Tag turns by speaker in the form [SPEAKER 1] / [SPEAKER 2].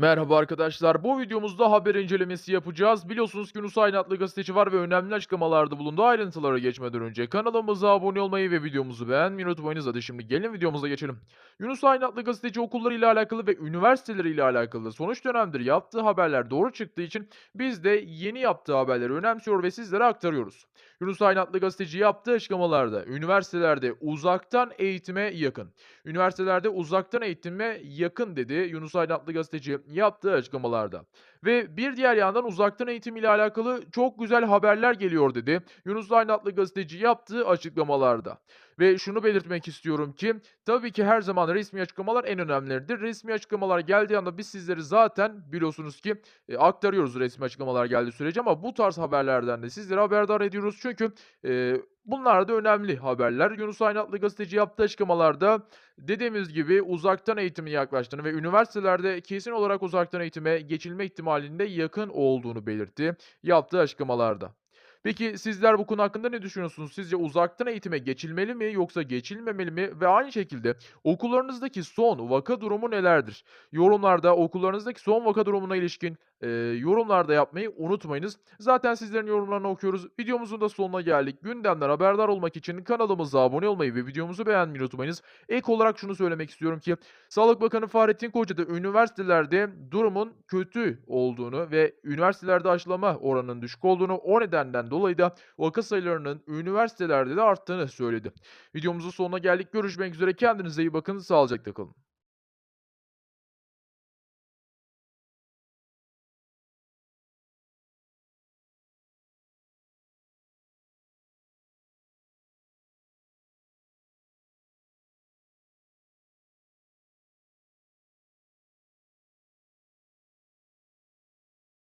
[SPEAKER 1] Merhaba arkadaşlar. Bu videomuzda haber incelemesi yapacağız. Biliyorsunuz ki Yunus Aydın adlı gazeteci var ve önemli açıklamalarda bulundu. Ayrıntılara geçmeden önce kanalımıza abone olmayı ve videomuzu beğenmeyi unutmayınız. Hadi şimdi gelin videomuza geçelim. Yunus Aydın adlı gazeteci okulları ile alakalı ve üniversiteleri ile alakalı sonuç dönemdir yaptığı haberler doğru çıktığı için biz de yeni yaptığı haberleri önemsiyor ve sizlere aktarıyoruz. Yunus Aydın adlı gazeteci yaptığı açıklamalarda üniversitelerde uzaktan eğitime yakın. Üniversitelerde uzaktan eğitime yakın dedi Yunus Aydın adlı gazeteci yaptığı açıklamalarda. Ve bir diğer yandan uzaktan eğitim ile alakalı çok güzel haberler geliyor dedi. Yunus Aydın adlı gazeteci yaptığı açıklamalarda. Ve şunu belirtmek istiyorum ki tabii ki her zaman resmi açıklamalar en önemlileridir. Resmi açıklamalar geldiği anda biz sizleri zaten biliyorsunuz ki e, aktarıyoruz resmi açıklamalar geldiği sürece ama bu tarz haberlerden de sizleri haberdar ediyoruz. Çünkü e, bunlar da önemli haberler. Yunus Aydın adlı gazeteci yaptığı açıklamalarda dediğimiz gibi uzaktan eğitimin yaklaştığını ve üniversitelerde kesin olarak uzaktan eğitime geçilme ihtimalinde yakın olduğunu belirtti yaptığı açıklamalarda. Peki sizler bu konu hakkında ne düşünüyorsunuz? Sizce uzaktan eğitime geçilmeli mi yoksa geçilmemeli mi? Ve aynı şekilde okullarınızdaki son vaka durumu nelerdir? Yorumlarda okullarınızdaki son vaka durumuna ilişkin eee, yorumlarda yapmayı unutmayınız. Zaten sizlerin yorumlarını okuyoruz. Videomuzun da sonuna geldik. Gündemden haberdar olmak için kanalımıza abone olmayı ve videomuzu beğenmeyi unutmayınız. Ek olarak şunu söylemek istiyorum ki Sağlık Bakanı Fahrettin Koca da üniversitelerde durumun kötü olduğunu ve üniversitelerde aşılama oranının düşük olduğunu o nedenden dolayı da vaka sayılarının üniversitelerde de arttığını söyledi. Videomuzun sonuna geldik. Görüşmek üzere. Kendinize iyi bakın. Sağlıcakla kalın.